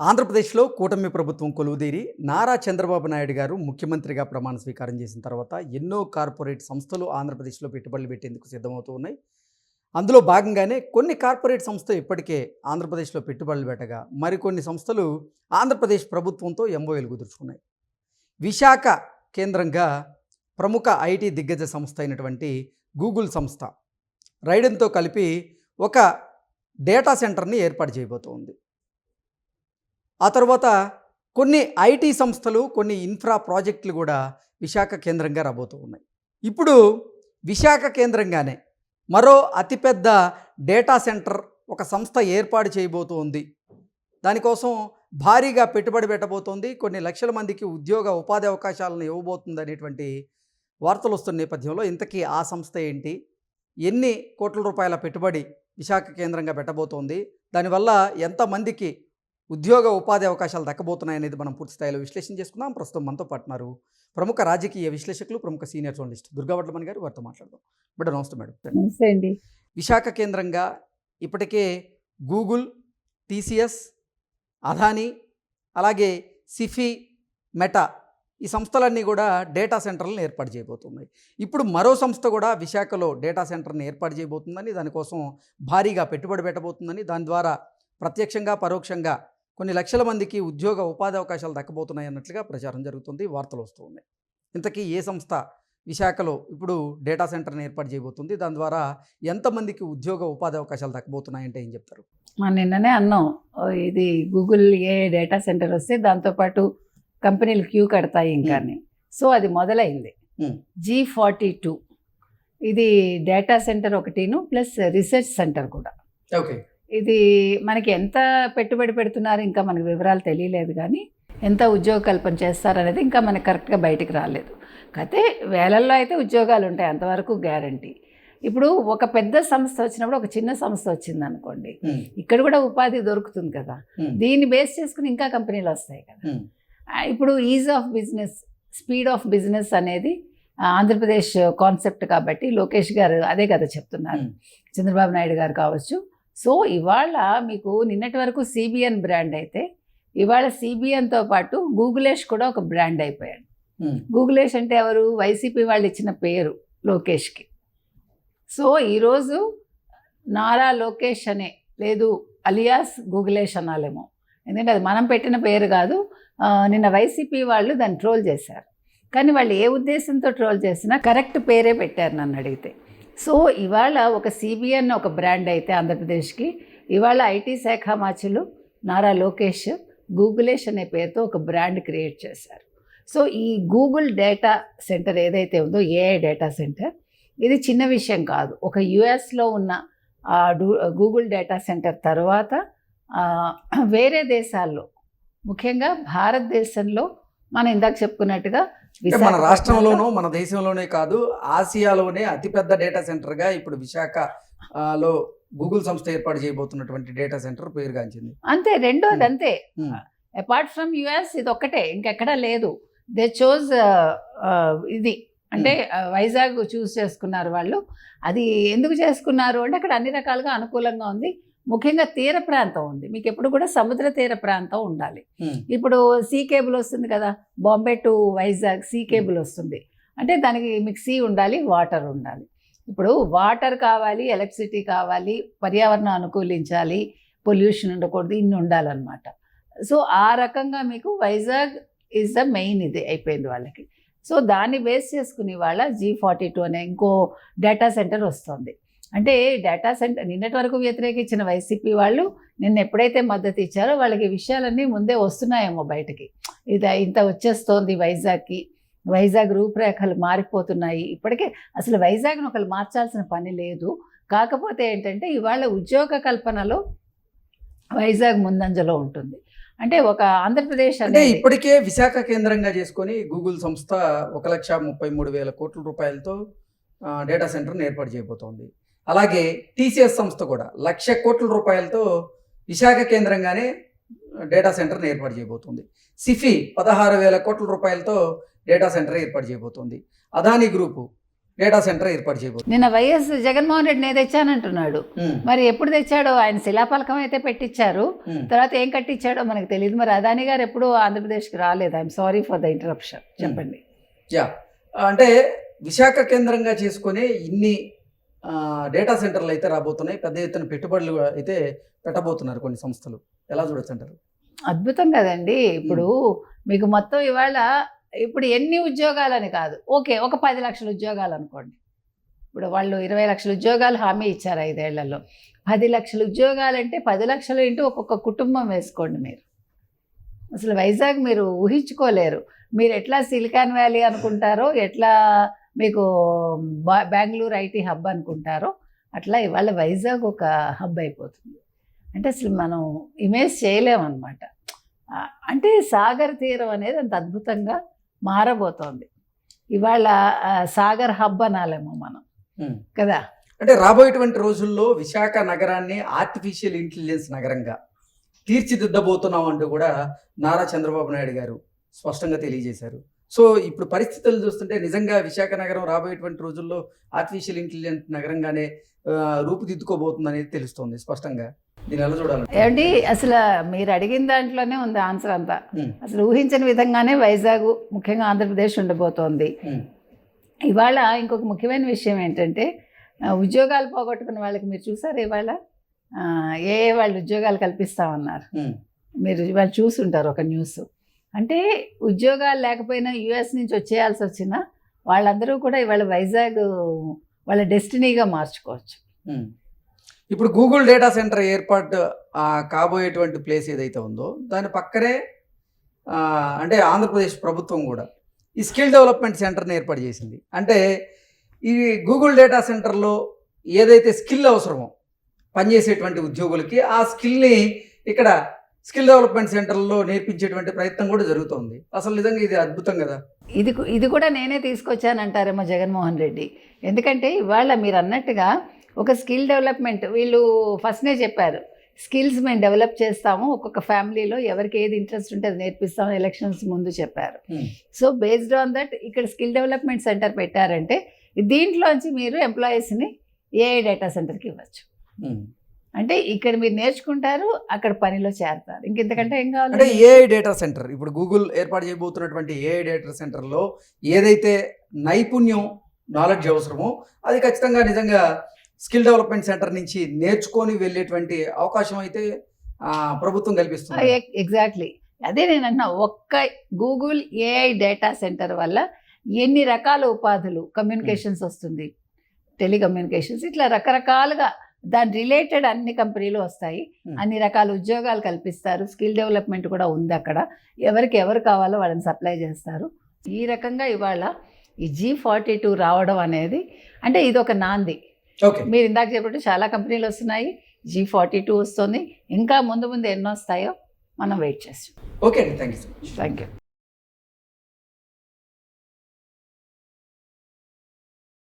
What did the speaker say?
ఆంధ్రప్రదేశ్లో కూటమి ప్రభుత్వం కొలువుదీరి. నారా చంద్రబాబు నాయుడు గారు ముఖ్యమంత్రిగా ప్రమాణ స్వీకారం చేసిన తర్వాత ఎన్నో కార్పొరేట్ సంస్థలు ఆంధ్రప్రదేశ్లో పెట్టుబడులు పెట్టేందుకు సిద్ధమవుతూ ఉన్నాయి. అందులో భాగంగానే కొన్ని కార్పొరేట్ సంస్థలు ఇప్పటికే ఆంధ్రప్రదేశ్లో పెట్టుబడులు పెట్టగా మరికొన్ని సంస్థలు ఆంధ్రప్రదేశ్ ప్రభుత్వంతో ఎంఓఎలు కుదుర్చుకున్నాయి. విశాఖ కేంద్రంగా ప్రముఖ ఐటీ దిగ్గజ సంస్థ అయినటువంటి గూగుల్ సంస్థ రైడెన్తో కలిపి ఒక డేటా సెంటర్ని ఏర్పాటు చేయబోతోంది. ఆ తర్వాత కొన్ని ఐటీ సంస్థలు కొన్ని ఇన్ఫ్రా ప్రాజెక్టులు కూడా విశాఖ కేంద్రంగా రాబోతూ ఉన్నాయి. ఇప్పుడు విశాఖ కేంద్రంగానే మరో అతిపెద్ద డేటా సెంటర్ ఒక సంస్థ ఏర్పాటు చేయబోతోంది. దానికోసం భారీగా పెట్టుబడి పెట్టబోతోంది. కొన్ని లక్షల మందికి ఉద్యోగ ఉపాధి అవకాశాలను ఇవ్వబోతుంది అనేటువంటి వార్తలు వస్తున్న నేపథ్యంలో ఇంతకీ ఆ సంస్థ ఏంటి? ఎన్ని కోట్ల రూపాయల పెట్టుబడి విశాఖ కేంద్రంగా పెట్టబోతోంది? దానివల్ల ఎంతమందికి ఉద్యోగ ఉపాధి అవకాశాలు దక్కబోతున్నాయి అనేది మనం పూర్తి స్థాయిలో విశ్లేషణ చేసుకుందాం. ప్రస్తుతం మనతో పాటున్నారు ప్రముఖ రాజకీయ విశ్లేషకులు ప్రముఖ సీనియర్ జర్నలిస్ట్ దుర్గా వడ్లమణి గారు. వారితో మాట్లాడదాం. మేడం నమస్తే మేడం. నమస్తే అండి. విశాఖ కేంద్రంగా ఇప్పటికే గూగుల్ టీసీఎస్ అదానీ అలాగే సిఫీ మెటా ఈ సంస్థలన్నీ కూడా డేటా సెంటర్లను ఏర్పాటు చేయబోతున్నాయి. ఇప్పుడు మరో సంస్థ కూడా విశాఖలో డేటా సెంటర్ని ఏర్పాటు చేయబోతుందని దానికోసం భారీగా పెట్టుబడి పెట్టబోతుందని దాని ద్వారా ప్రత్యక్షంగా పరోక్షంగా కొన్ని లక్షల మందికి ఉద్యోగ ఉపాధి అవకాశాలు దక్కబోతున్నాయి అన్నట్లుగా ప్రచారం జరుగుతుంది వార్తలు వస్తూ ఉన్నాయి. ఇంతకీ ఏ సంస్థ విశాఖలో ఇప్పుడు డేటా సెంటర్ని ఏర్పాటు చేయబోతుంది? దాని ద్వారా ఎంతమందికి ఉద్యోగ ఉపాధి అవకాశాలు దక్కబోతున్నాయంటే ఏం చెప్తారు? నిన్ననే అన్నాం ఇది గూగుల్ ఏ డేటా సెంటర్ వస్తే దాంతోపాటు కంపెనీలు క్యూ కడతాయి ఇంకా సో అది మొదలైంది. జీ ఫార్టీ టూ ఇది డేటా సెంటర్ ఒకటిను ప్లస్ రీసెర్చ్ సెంటర్ కూడా. ఓకే. ఇది మనకి ఎంత పెట్టుబడి పెడుతున్నారు ఇంకా మనకి వివరాలు తెలియలేదు కానీ ఎంత ఉద్యోగ కల్పన చేస్తారనేది ఇంకా మనకి కరెక్ట్గా బయటికి రాలేదు. కాకపోతే వేలల్లో అయితే ఉద్యోగాలు ఉంటాయి అంతవరకు గ్యారంటీ ఇప్పుడు ఒక పెద్ద సంస్థ వచ్చినప్పుడు ఒక చిన్న సంస్థ వచ్చింది అనుకోండి ఇక్కడ కూడా ఉపాధి దొరుకుతుంది కదా. దీన్ని బేస్ చేసుకుని ఇంకా కంపెనీలు వస్తాయి కదా. ఇప్పుడు ease of business speed of business అనేది ఆంధ్రప్రదేశ్ కాన్సెప్ట్ కాబట్టి లోకేష్ గారు అదే కదా చెప్తున్నారు. చంద్రబాబు నాయుడు గారు కావచ్చు సో ఇవాళ మీకు నిన్నటి వరకు సిబిఎన్ బ్రాండ్ అయితే ఇవాళ సిబిఎన్తో పాటు గూగులేష్ కూడా ఒక బ్రాండ్ అయిపోయాడు. గూగులేష్ అంటే ఎవరు? వైసీపీ వాళ్ళు ఇచ్చిన పేరు లోకేష్కి. సో ఈరోజు నారా లోకేష్ అనే లేదు అలియాస్ గూగులేష్ అనాలేమో. ఎందుకంటే అది మనం పెట్టిన పేరు కాదు. నిన్న వైసీపీ వాళ్ళు దాన్ని ట్రోల్ చేశారు. కానీ వాళ్ళు ఏ ఉద్దేశంతో ట్రోల్ చేసినా కరెక్ట్ పేరే పెట్టారు నన్ను అడిగితే. సో ఇవాళ ఒక సిబిఎన్ ఒక బ్రాండ్ అయితే ఆంధ్రప్రదేశ్కి. ఇవాళ ఐటీ శాఖ మాచులు నారా లోకేష్ గూగులేష్ అనే పేరుతో ఒక బ్రాండ్ క్రియేట్ చేశారు. సో ఈ గూగుల్ డేటా సెంటర్ ఏదైతే ఉందో ఏఐ డేటా సెంటర్ ఇది చిన్న విషయం కాదు. ఒక యుఎస్లో ఉన్న ఆ, గూగుల్ డేటా సెంటర్ తర్వాత వేరే దేశాల్లో ముఖ్యంగా భారతదేశంలో మనం ఇందాక చెప్పుకున్నట్టుగా మన రాష్ట్రంలోనూ మన దేశంలోనే కాదు ఆసియాలోనే అతిపెద్ద డేటా సెంటర్గా ఇప్పుడు విశాఖ ఆ, లో గూగుల్ సంస్థ ఏర్పాటు చేయబోతున్నటువంటి డేటా సెంటర్ పేరుగాంచింది. అంతే రెండోది. అంతే. అపార్ట్ ఫ్రమ్ యుఎస్ ఇది ఒక్కటే ఇంకెక్కడా లేదు. దే చోజ్ ఇది. అంటే వైజాగ్ చూస్ చేసుకున్నారు వాళ్ళు. అది ఎందుకు చేసుకున్నారు? అంటే అక్కడ అన్ని రకాలుగా అనుకూలంగా ఉంది. ముఖ్యంగా తీర ప్రాంతం ఉంది. మీకు ఎప్పుడు కూడా సముద్ర తీర ప్రాంతం ఉండాలి. ఇప్పుడు సీ కేబుల్ వస్తుంది కదా Bombay to Vizag sea cable వస్తుంది. అంటే దానికి మీకు సీ ఉండాలి వాటర్ ఉండాలి. ఇప్పుడు వాటర్ కావాలి ఎలక్ట్రిసిటీ కావాలి పర్యావరణం అనుకూలించాలి పొల్యూషన్ ఉండకూడదు ఇన్ని ఉండాలన్నమాట. సో ఆ రకంగా మీకు వైజాగ్ ఈజ్ ద మెయిన్ ఇది అయిపోయింది వాళ్ళకి. సో దాన్ని బేస్ చేసుకుని వాళ్ళ జీ ఫార్టీ టూ అనే ఇంకో డేటా సెంటర్ వస్తుంది. అంటే డేటా సెంటర్ నిన్నటి వరకు వ్యతిరేకించిన వైసీపీ వాళ్ళు నిన్న ఎప్పుడైతే మద్దతు ఇచ్చారో వాళ్ళకి విషయాలన్నీ ముందే వస్తున్నాయేమో బయటకి. ఇది ఇంత వచ్చేస్తోంది వైజాగ్కి. వైజాగ్ రూపురేఖలు మారిపోతున్నాయి. ఇప్పటికే అసలు వైజాగ్ను ఒకళ్ళు మార్చాల్సిన పని లేదు. కాకపోతే ఏంటంటే ఇవాళ ఉద్యోగ కల్పనలో వైజాగ్ ముందంజలో ఉంటుంది. అంటే ఒక ఆంధ్రప్రదేశ్ అంటే ఇప్పటికే విశాఖ కేంద్రంగా చేసుకొని గూగుల్ సంస్థ ఒక లక్ష ముప్పై మూడు వేల కోట్ల రూపాయలతో డేటా సెంటర్ని ఏర్పాటు చేయబోతోంది. అలాగే టీసీఎస్ సంస్థ కూడా లక్ష కోట్ల రూపాయలతో విశాఖ కేంద్రంగానే డేటా సెంటర్ని ఏర్పాటు చేయబోతుంది. సిఫీ పదహారు వేల కోట్ల రూపాయలతో డేటా సెంటర్ ఏర్పాటు చేయబోతోంది. అదానీ గ్రూపు డేటా సెంటర్ ఏర్పాటు చేయబోతుంది. నిన్న వైఎస్ జగన్మోహన్ రెడ్డి నేను తెచ్చానంటున్నాడు మరి ఎప్పుడు తెచ్చాడో ఆయన శిలాపలకం అయితే పెట్టించారు. తర్వాత ఏం కట్టించాడో మనకు తెలియదు మరి అదాని గారు ఎప్పుడు ఆంధ్రప్రదేశ్కి రాలేదు. I'm sorry for the interruption చెప్పండి. యా. అంటే విశాఖ కేంద్రంగా చేసుకునే ఇన్ని డేటా సెంటర్లు అయితే రాబోతున్నాయి. పెద్ద ఎత్తున పెట్టుబడులు అయితే పెట్టబోతున్నారు కొన్ని సంస్థలు. ఎలా చూడొచ్చు అంటారు? అద్భుతం కదండి. ఇప్పుడు మీకు మొత్తం ఇవాళ ఇప్పుడు ఎన్ని ఉద్యోగాలని కాదు. ఓకే ఒక పది లక్షల ఉద్యోగాలు అనుకోండి. ఇప్పుడు వాళ్ళు ఇరవై లక్షల ఉద్యోగాలు హామీ ఇచ్చారు ఐదేళ్ళలో. పది లక్షల ఉద్యోగాలు అంటే పది లక్షలు ఇంటూ ఒక్కొక్క కుటుంబం వేసుకోండి మీరు. అసలు వైజాగ్ మీరు ఊహించుకోలేరు. మీరు ఎట్లా సిలికాన్ వ్యాలీ అనుకుంటారో ఎట్లా మీకు బా బెంగళూరు ఐటీ హబ్ అనుకుంటారో అట్లా ఇవాళ వైజాగ్ ఒక హబ్ అయిపోతుంది. అంటే అసలు మనం ఇమేజ్ చేయలేమన్నమాట. అంటే సాగర్ తీరం అనేది అంత అద్భుతంగా మారబోతోంది. ఇవాళ సాగర్ హబ్ అనాలేమో మనం. కదా? అంటే రాబోయేటువంటి రోజుల్లో విశాఖ నగరాన్ని ఆర్టిఫిషియల్ ఇంటెలిజెన్స్ నగరంగా తీర్చిదిద్దబోతున్నాం అంటూ కూడా నారా చంద్రబాబు నాయుడు గారు స్పష్టంగా తెలియజేశారు. సో ఇప్పుడు పరిస్థితులు చూస్తుంటే నిజంగా విశాఖ నగరం రాబోయేటువంటి రోజుల్లో ఆర్టిఫిషియల్ ఇంటెలిజెన్స్ నగరంగానే రూపుదిద్దుకోబోతుందనేది తెలుస్తోంది స్పష్టంగా. దీని ఎలా చూడాలి ఏమండి అసలు మీరు అడిగిన దాంట్లోనే ఉంది ఆన్సర్ అంతా. అసలు ఊహించని విధంగానే వైజాగ్ ముఖ్యంగా ఆంధ్రప్రదేశ్ ఉండబోతోంది ఇవాళ ఇంకొక ముఖ్యమైన విషయం ఏంటంటే ఉద్యోగాలు పోగొట్టుకున్న వాళ్ళకి మీరు చూసారు ఇవాళ? ఏ వాళ్ళు ఉద్యోగాలు కల్పిస్తామన్నారు? మీరు ఇవాళ చూసుంటారు ఒక న్యూస్. అంటే ఉద్యోగాలు లేకపోయినా యుఎస్ నుంచి వచ్చేయాల్సి వచ్చినా వాళ్ళందరూ కూడా ఇవాళ వైజాగ్ వాళ్ళ డెస్టినీగా మార్చుకోవచ్చు. ఇప్పుడు గూగుల్ డేటా సెంటర్ ఏర్పాటు కాబోయేటువంటి ప్లేస్ ఏదైతే ఉందో దాని పక్కనే అంటే ఆంధ్రప్రదేశ్ ప్రభుత్వం కూడా ఈ స్కిల్ డెవలప్మెంట్ సెంటర్ని ఏర్పాటు చేసింది. అంటే ఈ గూగుల్ డేటా సెంటర్లో ఏదైతే స్కిల్ అవసరమో పనిచేసేటువంటి ఉద్యోగులకి ఆ స్కిల్ని ఇక్కడ స్కిల్ డెవలప్మెంట్ సెంటర్లో నేర్పించేటువంటి ప్రయత్నం కూడా జరుగుతోంది. అసలు నిజంగా ఇది అద్భుతం కదా? ఇది ఇది కూడా నేనే తీసుకొచ్చానంటారేమో జగన్మోహన్ రెడ్డి. ఎందుకంటే ఇవాళ మీరు అన్నట్టుగా ఒక స్కిల్ డెవలప్మెంట్ వీళ్ళు ఫస్ట్నే చెప్పారు. స్కిల్స్ మేము డెవలప్ చేస్తాము ఒక్కొక్క ఫ్యామిలీలో ఎవరికి ఏది ఇంట్రెస్ట్ ఉంటే అది నేర్పిస్తాము ఎలక్షన్స్ ముందు చెప్పారు. సో బేస్డ్ ఆన్ దట్ ఇక్కడ స్కిల్ డెవలప్మెంట్ సెంటర్ పెట్టారంటే దీంట్లోంచి మీరు ఎంప్లాయీస్ని ఏఐ డేటా సెంటర్కి ఇవ్వచ్చు. అంటే ఇక్కడ మీరు నేర్చుకుంటారు అక్కడ పనిలో చేరతారు. ఇంకెంతకంటే ఏం అంటే కావాలి ఏఐ డేటా సెంటర్ ఇప్పుడు గూగుల్ ఏర్పాటు చేయబోతున్నటువంటి ఏఐ డేటా సెంటర్లో ఏదైతే నైపుణ్యం నాలెడ్జ్ అవసరమో అది ఖచ్చితంగా నిజంగా స్కిల్ డెవలప్మెంట్ సెంటర్ నుంచి నేర్చుకొని వెళ్ళేటువంటి అవకాశం అయితే ప్రభుత్వం కల్పిస్తుంది. ఎగ్జాక్ట్లీ అదే నేను అంటున్నా ఒక్క గూగుల్ ఏఐ డేటా సెంటర్ వల్ల ఎన్ని రకాల ఉపాధులు కమ్యూనికేషన్స్ వస్తుంది? టెలికమ్యూనికేషన్స్ ఇట్లా రకరకాలుగా దాని రిలేటెడ్ అన్ని కంపెనీలు వస్తాయి. అన్ని రకాల ఉద్యోగాలు కల్పిస్తారు. స్కిల్ డెవలప్మెంట్ కూడా ఉంది అక్కడ. ఎవరికి ఎవరు కావాలో వాళ్ళని సప్లై చేస్తారు. ఈ రకంగా ఇవాళ ఈ జీ ఫార్టీ టూ రావడం అనేది అంటే ఇది ఒక నాంది. ఓకే. మీరు ఇందాక చెప్పినట్టు చాలా కంపెనీలు వస్తున్నాయి. జీ ఫార్టీ టూ వస్తుంది. ఇంకా ముందు ముందు ఎన్నో వస్తాయో మనం వెయిట్ చేస్తాం. ఓకే అండి. Thank you so much. Thank you